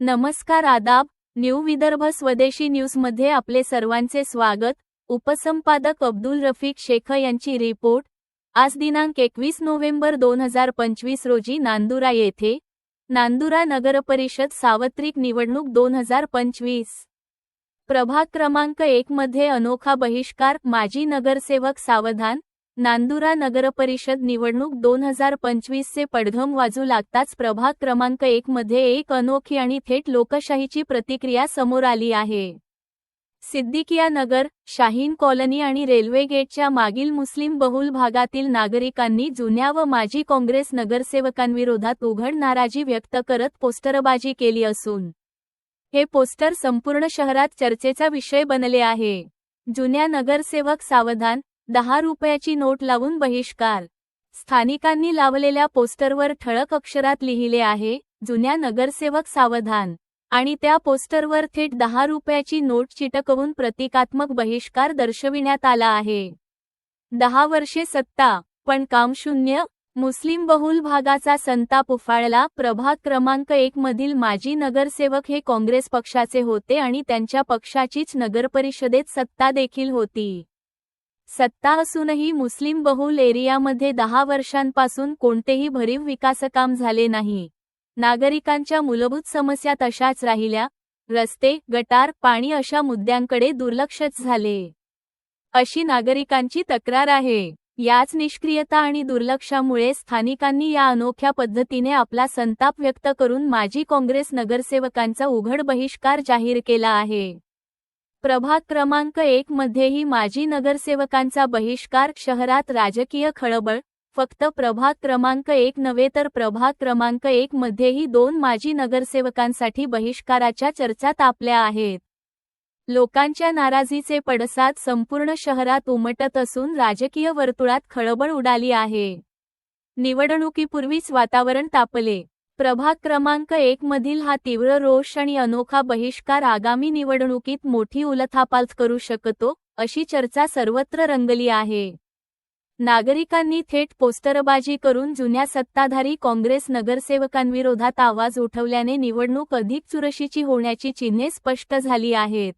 नमस्कार आदाब न्यू विदर्भ स्वदेशी न्यूजमध्ये आपले सर्वांचे स्वागत. उपसंपादक अब्दुल रफिक शेख यांची रिपोर्ट. आज दिनांक एकवीस नोव्हेंबर दोन हजार पंचवीस रोजी नांदुरा येथे. नांदुरा नगरपरिषद सार्वत्रिक निवडणूक दोन हजार पंचवीस. प्रभाग क्रमांक एक मध्ये अनोखा बहिष्कार माजी नगरसेवक सावधान नांदुरा नगरपरिषद निवडणूक दोन हजार पंचवीसचे पडघम वाजू लागताच प्रभाग क्रमांक एक मध्ये एक अनोखी आणि थेट लोकशाहीची प्रतिक्रिया समोर आली आहे. सिद्दीकिया नगर शाहीन कॉलनी आणि रेल्वे गेटच्या मागील मुस्लिम बहुल भागातील नागरिकांनी जुन्या व माजी काँग्रेस नगरसेवकांविरोधात उघड नाराजी व्यक्त करत पोस्टरबाजी केली असून हे पोस्टर संपूर्ण शहरात चर्चेचा विषय बनले आहे. जुन्या नगरसेवक सावधान दहा रुपयाची नोट लावून बहिष्कार. स्थानिकांनी लावलेल्या पोस्टरवर ठळक अक्षरात लिहिले आहे जुन्या नगरसेवक सावधान. आणि त्या पोस्टरवर थेट दहा रुपयाची नोट चिटकवून प्रतिकात्मक बहिष्कार दर्शविण्यात आला आहे. दहा वर्षे सत्ता पण काम शून्य मुस्लिम बहुल भागाचा संताप उफाळला. प्रभाग क्रमांक एक मधील माजी नगरसेवक हे काँग्रेस पक्षाचे होते आणि त्यांच्या पक्षाचीच नगरपरिषदेत सत्ता देखील होती. सत्ता असूनही मुस्लिम बहुल एरियामध्ये दहा वर्षांपासून कोणतेही भरीव विकासकाम झाले नाही. नागरिकांच्या मूलभूत समस्या तशाच राहिल्या. रस्ते गटार पाणी अशा मुद्द्यांकडे दुर्लक्षच झाले. अशी नागरिकांची तक्रार आहे. याच निष्क्रियता आणि दुर्लक्षामुळे स्थानिकांनी या अनोख्या पद्धतीने आपला संताप व्यक्त करून माजी काँग्रेस नगरसेवकांचा उघड बहिष्कार जाहीर केला आहे. प्रभाग क्रमांक एक मध्येही माजी नगरसेवकांचा बहिष्कार शहरात राजकीय खळबळ फक्त प्रभाग क्रमांक एक नव्हे तर प्रभाग क्रमांक एक मध्येही दोन माजी नगरसेवकांसाठी बहिष्काराच्या चर्चा तापल्या आहेत. लोकांच्या नाराजीचे पडसाद संपूर्ण शहरात उमटत असून राजकीय वर्तुळात खळबळ उडाली आहे. निवडणुकीपूर्वीच वातावरण तापले. प्रभाग क्रमांक एक मधील हा तीव्र रोष आणि अनोखा बहिष्कार आगामी निवडणुकीत मोठी उलथापालथ करू शकतो अशी चर्चा सर्वत्र रंगली आहे. नागरिकांनी थेट पोस्टरबाजी करून जुन्या सत्ताधारी काँग्रेस नगरसेवकांविरोधात आवाज उठवल्याने निवडणूक अधिक चुरशीची होण्याची चिन्हे स्पष्ट झाली आहेत.